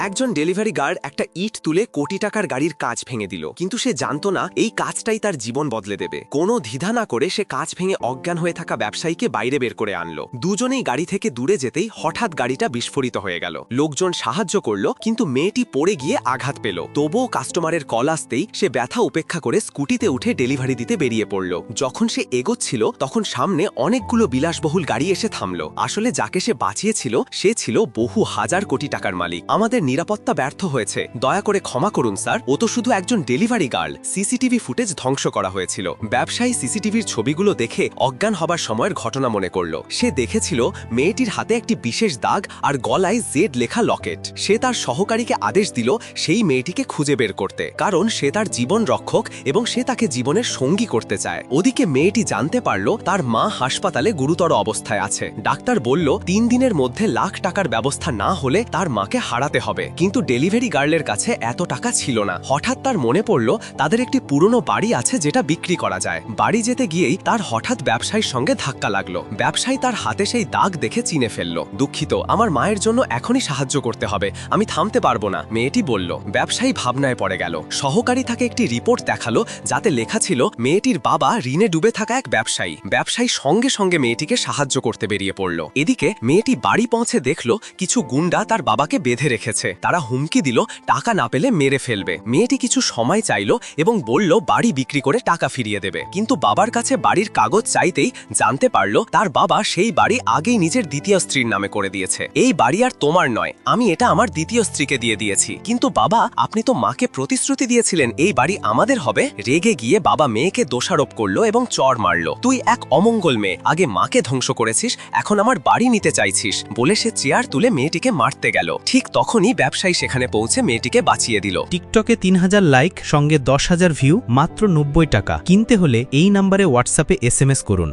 একজন delivery guard একটা ইট তুলে কোটি টাকার গাড়ির কাজ ভেঙে দিল। কিন্তু সে জানতো না, এই কাজটাই তার জীবন বদলে দেবে। কোনো দ্বিধা না করে সে কাজ ভেঙে অজ্ঞান হয়ে থাকা ব্যবসায়ীকে বাইরে বের করে আনলো। দুজনেই গাড়ি থেকে দূরে যেতেই হঠাৎ গাড়িটা বিস্ফোরিত হয়ে গেল। লোকজন সাহায্য করল, কিন্তু মেয়েটি পড়ে গিয়ে আঘাত পেল। তবুও কাস্টমারের কল আসতেই সে ব্যথা উপেক্ষা করে স্কুটিতে উঠে ডেলিভারি দিতে বেরিয়ে পড়ল। যখন সে এগোচ্ছিল, তখন সামনে অনেকগুলো বিলাসবহুল গাড়ি এসে থামল। আসলে যাকে সে বাঁচিয়েছিল, সে ছিল বহু হাজার কোটি টাকার মালিক। আমাদের নিরাপত্তা ব্যর্থ হয়েছে। দয়া করে ক্ষমা করুন, স্যার। ও তো শুধু একজন ডেলিভারি গার্ল সিসিটিভি ফুটেজ ধ্বংস করা হয়েছিল। ব্যবসায়ী সিসিটিভির ছবিগুলো দেখে অজ্ঞান হবার সময়ের ঘটনা মনে করল। সে দেখেছিল মেয়েটির হাতে একটি বিশেষ দাগ আর গলায় জেড লেখা লকেট। সে তার সহকারীকে আদেশ দিল সেই মেয়েটিকে খুঁজে বের করতে। কারণ সে তার জীবন রক্ষক এবং সে তাকে জীবনের সঙ্গী করতে চায়। ওদিকে মেয়েটি জানতে পারল তার মা হাসপাতালে গুরুতর অবস্থায় আছে। ডাক্তার বলল, তিন দিনের মধ্যে লাখ টাকার ব্যবস্থা না হলে তার মাকে হারাতে হবে। কিন্তু ডেলিভারি গার্লের কাছে এত টাকা ছিল না। হঠাৎ তার মনে পড়ল, তাদের একটি পুরনো বাড়ি আছে যেটা বিক্রি করা যায়। বাড়ি যেতে গিয়েই তার হঠাৎ ব্যবসায়ীর সঙ্গে ধাক্কা লাগল। ব্যবসায়ী তার হাতে সেই দাগ দেখে চিনে ফেলল। দুঃখিত, আমার মায়ের জন্য এখনই সাহায্য করতে হবে। আমি থামতে পারব না, মেয়েটি বলল। ব্যবসায়ী ভাবনায় পড়ে গেল। সহকারী তাকে একটি রিপোর্ট দেখাল, যাতে লেখা ছিল, মেয়েটির বাবা ঋণে ডুবে থাকা এক ব্যবসায়ী। ব্যবসায়ী সঙ্গে সঙ্গে মেয়েটিকে সাহায্য করতে বেরিয়ে পড়ল। এদিকে মেয়েটি বাড়ি পৌঁছে দেখল, কিছু গুন্ডা তার বাবাকে বেঁধে রেখেছে। তারা হুমকি দিল, টাকা না পেলে মেরে ফেলবে। মেয়েটি কিছু সময় চাইল এবং বলল, বাড়ি বিক্রি করে টাকা ফিরিয়ে দেবে। কিন্তু বাবার কাছে বাড়ির কাগজ চাইতেই জানতে পারল, তার বাবা সেই বাড়ি আগেই নিজের দ্বিতীয় স্ত্রীর নামে করে দিয়েছে। এই বাড়ি আর তোমার নয়, আমি এটা আমার দ্বিতীয় স্ত্রীকে দিয়ে দিয়েছি। কিন্তু বাবা, আপনি তো মাকে প্রতিশ্রুতি দিয়েছিলেন, এই বাড়ি আমাদের হবে? রেগে গিয়ে বাবা মেয়েকে দোষারোপ করল এবং চর মারলো। তুই এক অমঙ্গল মেয়ে, আগে মাকে ধ্বংস করেছিস, এখন আমার বাড়ি নিতে চাইছিস। বলে সে চেয়ার তুলে মেয়েটিকে মারতে গেল। ঠিক তখনই ব্যবসায়ী সেখানে পৌঁছে মেয়েটিকে বাঁচিয়ে দিল। টিকটকে তিন হাজার লাইক, সঙ্গে দশ হাজার ভিউ, মাত্র নব্বই টাকা। কিনতে হলে এই নাম্বারে হোয়াটসঅ্যাপে এস করুন।